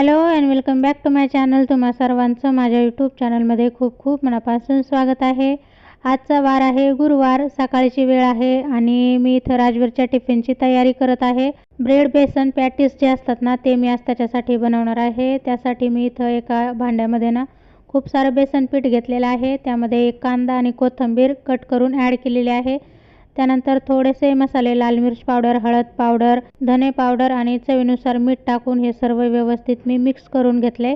Hello and welcome back to my channel. तुम्हा सर्वांचं माझ्या यूट्यूब चॅनलमध्ये खूप खूप मनापासून स्वागत आहे. आजचा वार आहे गुरुवार सकाळची वेळ आहे आणि मी इथं राजवीरच्या टिफिनची तयारी करत आहे. ब्रेड बेसन पॅटीस जे असतात ना ते मी आज त्याच्यासाठी बनवणार आहे. त्यासाठी मी इथं एका भांड्यामध्ये ना खूप सारं बेसन पीठ घेतलेलं आहे. त्यामध्ये एक कांदा आणि कोथिंबीर कट करून ॲड केलेली आहे. त्यानंतर थोडेसे मसाले लाल मिरच पावडर हळद पावडर धने पावडर आणि चवीनुसार मीठ टाकून हे सर्व व्यवस्थित मी मिक्स करून घेतले.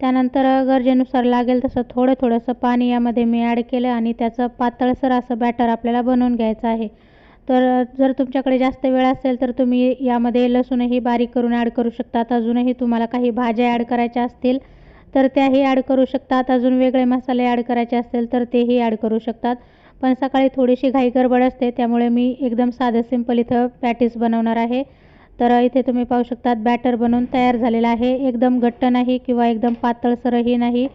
त्यानंतर गरजेनुसार लागेल तसं थोडं थोडंसं पाणी यामध्ये मी ॲड केलं आणि त्याचं पातळसर असं बॅटर आपल्याला बनवून घ्यायचं आहे. तर जर तुमच्याकडे जास्त वेळ असेल तर तुम्ही यामध्ये लसूणही बारीक करून ॲड करू शकतात. अजूनही तुम्हाला काही भाज्या ॲड करायच्या असतील तर त्याही ॲड करू शकतात. अजून वेगळे मसाले ॲड करायचे असतील तर तेही ॲड करू शकतात. पण सकाळी थोडीशी घाई गडबड असते त्यामुळे मी एकदम साधं सिंपल इथं पॅटीस बनवणार आहे. तर इथे तुम्ही पाहू शकतात बॅटर बनवून तयार झालेला आहे. एकदम घट्ट नाही किंवा एकदम पातळसरही नाही.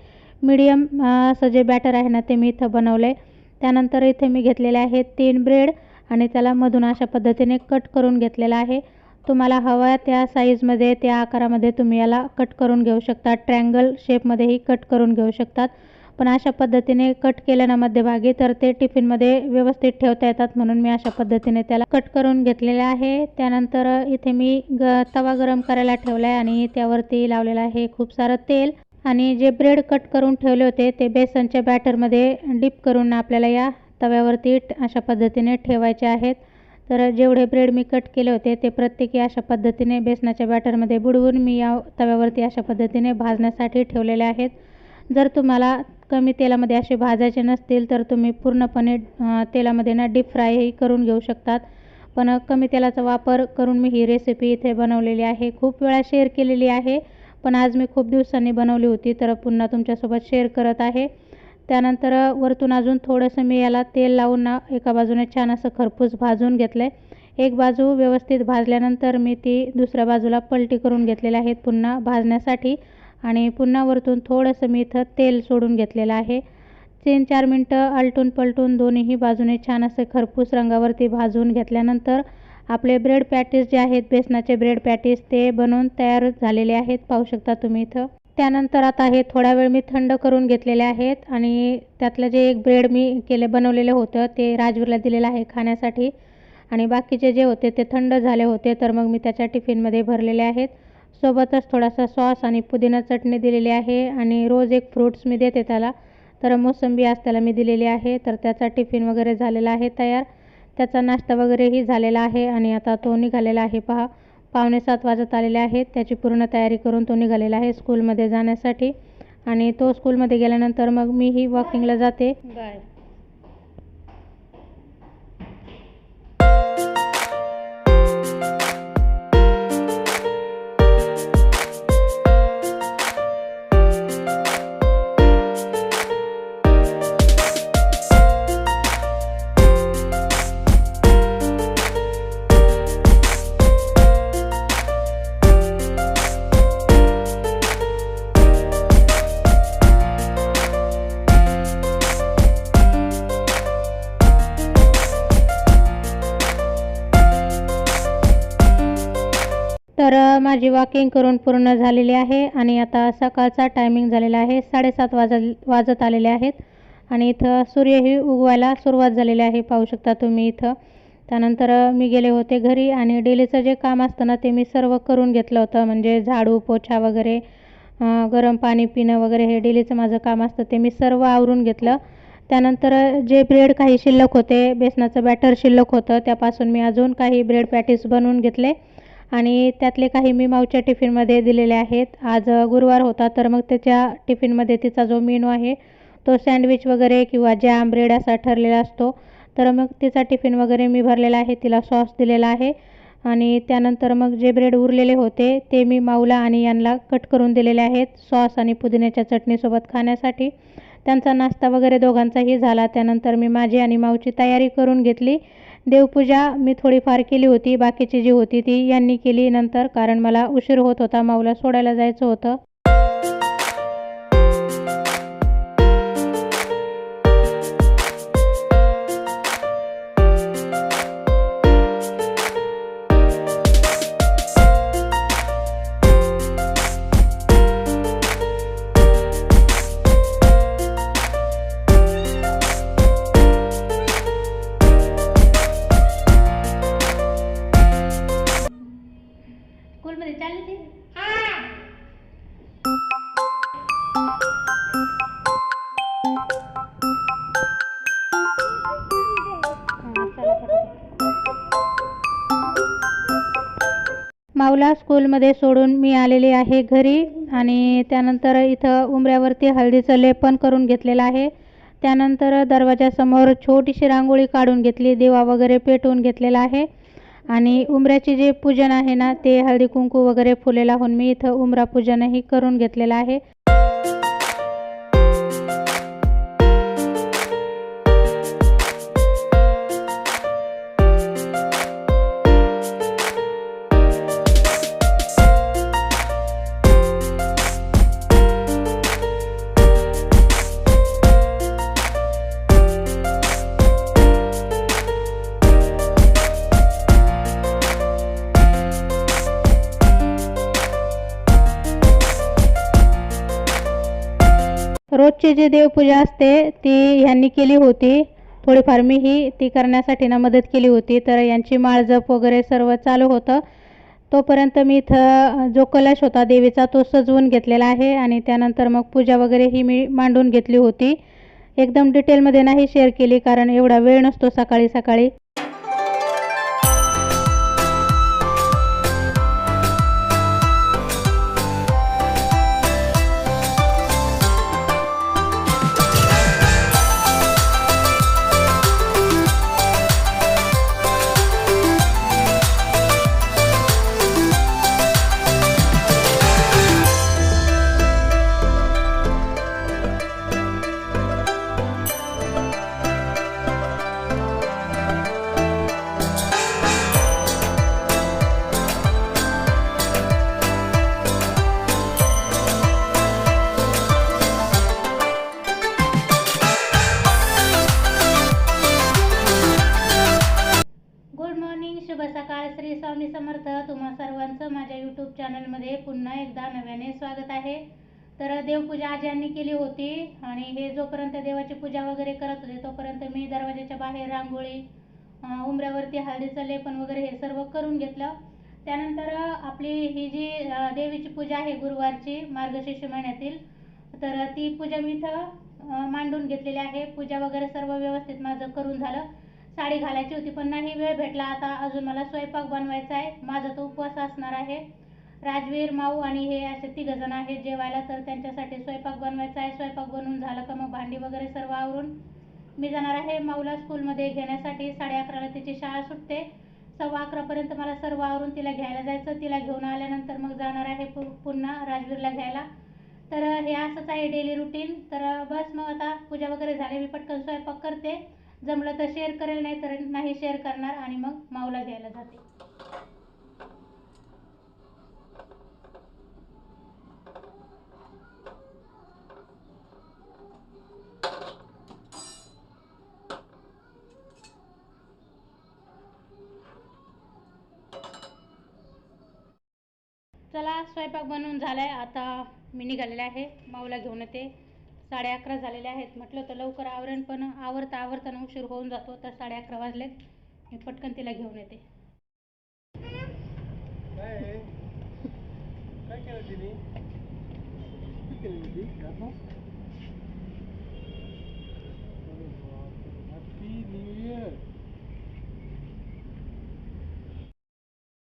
मीडियम असं जे बॅटर आहे ना ते मी इथं बनवलं आहे त्यानंतर इथे मी घेतलेले आहे तीन ब्रेड आणि त्याला मधून अशा पद्धतीने कट करून घेतलेला आहे. तुम्हाला हवा त्या साईजमध्ये त्या आकारामध्ये तुम्ही याला कट करून घेऊ शकता. ट्रँगल शेपमध्येही कट करून घेऊ शकतात. पण अशा पद्धतीने कट केलं ना मध्यभागी तर ते टिफिनमध्ये व्यवस्थित ठेवता येतात म्हणून मी अशा पद्धतीने त्याला कट करून घेतलेले आहे. त्यानंतर इथे मी ग तवा गरम करायला ठेवला आहे आणि त्यावरती लावलेलं आहे खूप सारं तेल. आणि जे ब्रेड कट करून ठेवले होते ते बेसनच्या बॅटरमध्ये डिप करून आपल्याला या तव्यावरती अशा पद्धतीने ठेवायचे आहेत. तर जेवढे ब्रेड मी कट केले होते ते प्रत्येकी अशा पद्धतीने बेसनाच्या बॅटरमध्ये बुडवून मी या तव्यावरती अशा पद्धतीने भाजण्यासाठी ठेवलेले आहेत. जर तुम्हाला कमी तेलामध्ये असे भाजायचे नसतील तर तुम्ही पूर्णपणे तेलामध्ये ना डीप फ्रायही करून घेऊ शकतात. पण कमी तेलाचा वापर करून मी ही रेसिपी इथे बनवलेली आहे. खूप वेळा शेअर केलेली आहे पण आज मी खूप दिवसांनी बनवली होती तर पुन्हा तुमच्यासोबत शेअर करत आहे. त्यानंतर वरतून अजून थोडंसं मी याला तेल लावून ना एका बाजूने छान असं खरपूस भाजून घेतलं आहे एक बाजू व्यवस्थित भाजल्यानंतर मी ती दुसऱ्या बाजूला पलटी करून घेतलेल्या आहेत पुन्हा भाजण्यासाठी. आणि पुन्हा वरतून थोडंसं मी इथं तेल सोडून घेतलेलं आहे. तीन चार मिनटं आलटून पलटून दोन्हीही बाजूने छान असे खरपूस रंगावरती भाजून घेतल्यानंतर आपले ब्रेड पॅटीस जे आहेत बेसनाचे ब्रेड पॅटीस ते बनवून तयार झालेले आहेत. पाहू शकता तुम्ही इथं. त्यानंतर आता हे थोडा वेळ मी थंड करून घेतलेले आहेत आणि त्यातलं जे एक ब्रेड मी केले बनवलेलं होतं ते राजवीरला दिलेलं आहे खाण्यासाठी. आणि बाकीचे जे होते ते थंड झाले होते तर मग मी त्याच्या टिफिनमध्ये भरलेले आहेत. सोबतच थोडासा सॉस आणि पुदिना चटणी दिलेली आहे आणि रोज एक फ्रूट्स मी देते त्याला. तर मोसंबी आज त्याला मी दिलेली आहे. तर त्याचा टिफिन वगैरे झालेला आहे तयार. त्याचा नाश्ता वगैरेही झालेला आहे आणि आता तो निघालेला आहे. पहा पावणे सात वाजत आलेले आहेत. त्याची पूर्ण तयारी करून तो निघालेला आहे स्कूलमध्ये जाण्यासाठी. आणि तो स्कूलमध्ये गेल्यानंतर मग मीही वॉकिंगला जाते. बाय. तर माझी वॉकिंग करून पूर्ण झालेली आहे आणि आता सकाळचा टायमिंग झालेला आहे. साडेसात वाज वाजत आलेले आहेत आणि इथं सूर्यही उगवायला सुरुवात झालेली आहे. पाहू शकता तुम्ही इथं. त्यानंतर मी गेले होते घरी आणि डेलीचं जे काम असतं ना ते मी सर्व करून घेतलं होतं. म्हणजे झाडू पोछा वगैरे गरम पाणी पिणं वगैरे हे डेलीचं माझं काम असतं ते मी सर्व आवरून घेतलं. त्यानंतर जे ब्रेड काही शिल्लक होते बेसनाचं बॅटर शिल्लक होतं त्यापासून मी अजून काही ब्रेड पॅटीस बनवून घेतले. आणि त्यातले काही मी माऊच्या टिफिनमध्ये दिलेले आहेत. आज गुरुवार होता तर मग त्याच्या टिफिनमध्ये तिचा जो मेनू आहे तो सँडविच वगैरे किंवा जॅम ब्रेड असा ठरलेला असतो तर मग तिचा टिफिन वगैरे मी भरलेला आहे तिला सॉस दिलेला आहे. आणि त्यानंतर मग जे ब्रेड उरलेले होते ते मी माऊला आणि यांना कट करून दिलेले आहेत सॉस आणि पुदिन्याच्या चटणीसोबत खाण्यासाठी. त्यांचा नाश्ता वगैरे दोघांचाही झाला त्यानंतर मी माझी आणि माऊची तयारी करून घेतली. देवपूजा मी थोडीफार केली होती बाकीची जी होती ती यांनी केली. नंतर कारण मला उशीर होत होता माऊला सोडायला जायचं होतं. मुला स्कूलमध्ये सोडून मी आलेली आहे घरी आणि त्यानंतर इथं उंबऱ्यावरती हळदीचं लेपन करून घेतलेलं आहे. त्यानंतर दरवाजासमोर छोटीशी रांगोळी काढून घेतली दिवा वगैरे पेटवून घेतलेला आहे. आणि उंबऱ्याचे जे पूजन आहे ना ते हळदी कुंकू वगैरे फुले लावून मी इथं उंबरा पूजनही करून घेतलेलं आहे. रोजची जी देवपूजा असते ती ह्यांनी केली होती. थोडीफार मीही ती करण्यासाठी ना मदत केली होती. तर यांची माळजप वगैरे सर्व चालू होतं. तोपर्यंत मी इथं जो कलश होता देवीचा तो सजवून घेतलेला आहे आणि त्यानंतर मग पूजा वगैरे ही मी मांडून घेतली होती. एकदम डिटेलमध्ये नाही शेअर केली कारण एवढा वेळ नसतो सकाळी सकाळी. श्री स्वामी समर्थ तुम्हा सर्वांचं माझ्या यूट्यूब चॅनलमध्ये पुन्हा एकदा नव्याने स्वागत आहे. तर देवपूजा आज यांनी केली होती आणि हे जोपर्यंत देवाची पूजा वगैरे करत होते तोपर्यंत मी दरवाजाच्या बाहेर रांगोळी उमऱ्यावरती उंबऱ्यावरती हळदीचं लेपन वगैरे हे सर्व करून घेतलं. त्यानंतर आपली ही जी देवीची पूजा आहे गुरुवारची मार्गशीर्ष महिन्यातील तर ती पूजा मी इथं मांडून घेतलेली आहे. पूजा वगैरे सर्व व्यवस्थित माझं करून झालं. साडी घालायची होती पण नाही वेळ भेटला. आता अजून मला स्वयंपाक बनवायचा आहे. माझा तो उपवास असणार आहे. राजवीर माऊ आणि हे असे तिघंजण आहेत जेवायला तर त्यांच्यासाठी स्वयंपाक बनवायचा आहे. स्वयंपाक बनवून झालं का मग भांडी वगैरे सर्व आवरून मी जाणार आहे माऊला स्कूलमध्ये घेण्यासाठी. साडे अकराला तिची शाळा सुटते. सव्वा अकरापर्यंत मला सर्व आवरून तिला घ्यायला जायचं. तिला घेऊन आल्यानंतर मग जाणार आहे पु पुन्हा राजवीरला घ्यायला. तर हे असंच आहे डेली रुटीन तर बस मग आता पूजा वगैरे झाली मी पटकन स्वयंपाक करते. जमलं तर शेअर करेल नाही तर नाही शेअर करणार आणि मग माऊला घ्यायला जाते. चला स्वयंपाक बनवून झालाय. आता मी निघालेला आहे. माऊला घेऊन येते. साडे अकरा झालेले आहेत. म्हटलं तर लवकर आवरण पण आवरता आवरताना उशीर होऊन जातो. तर साडे अकरा वाजलेत. मी पटकन तिला घेऊन येते.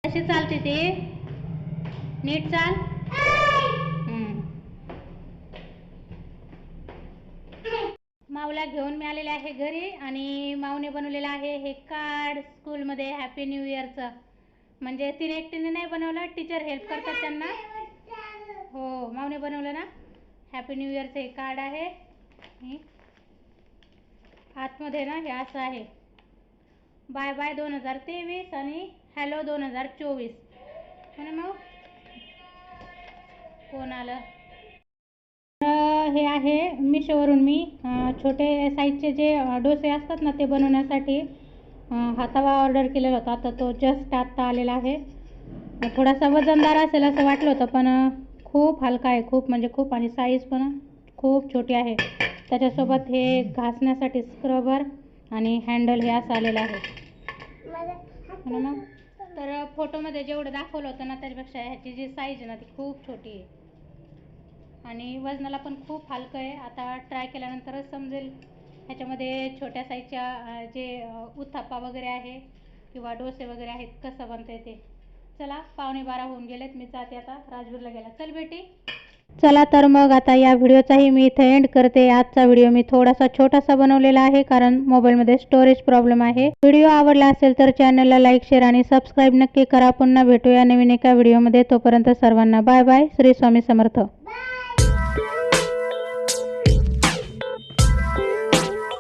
कशी चालते ते? नीट चाल. बाबूला घेऊन मी आलेले आहे घरी आणि माऊने बनवलेलं आहे हे कार्ड स्कूलमध्ये हॅपी न्यू इयरचं. म्हणजे तिने एकटीने नाही बनवलं टीचर हेल्प करतात त्यांना. हो माऊने बनवलं ना? हॅपी न्यू इयरचं हे कार्ड आहे. आतमध्ये ना हे असं आहे. बाय बाय दोन हजार तेवीस आणि हॅलो दोन हजार चोवीस. हो म्हणून मग कोण आलं? तर हे आहे मिशोवरून मी. छोटे साईजचे जे डोसे असतात ना ते बनवण्यासाठी अं, हा तवा ऑर्डर केलेला होता. तर तो जस्ट आत्ता आलेला आहे. थोडासा वजनदार असेल असं वाटलं होतं पण खूप हलका आहे. खूप म्हणजे खूप आणि साईज पण खूप छोटी आहे. त्याच्यासोबत हे घासण्यासाठी स्क्रबर आणि हँडल हे असं आलेलं आहे. ना तर फोटोमध्ये जेवढं दाखवलं होतं ना त्याच्यापेक्षा ह्याची जी साईज आहे ना ती खूप छोटी आहे. आणि वजनाला पण खूप हलकं आहे. आता ट्राय केल्यानंतरच समजेल. ह्याच्यामध्ये छोट्या साईजच्या जे उत्थापा वगैरे आहे किंवा डोसे वगैरे आहेत कसं बनतंय ते. चला पावणे बारा होऊन गेलेत. मी जाते आता राजवीरला गेला चल बेटी. चला तर मग आता या व्हिडिओचाही मी इथे एंड करते. आजचा व्हिडिओ मी थोडासा छोटासा बनवलेला आहे कारण मोबाईलमध्ये स्टोरेज प्रॉब्लेम आहे. व्हिडिओ आवडला असेल तर चॅनलला लाईक शेअर आणि सबस्क्राईब नक्की करा. पुन्हा भेटूया नवीन एका व्हिडिओमध्ये. तोपर्यंत सर्वांना बाय बाय श्री स्वामी समर्थ.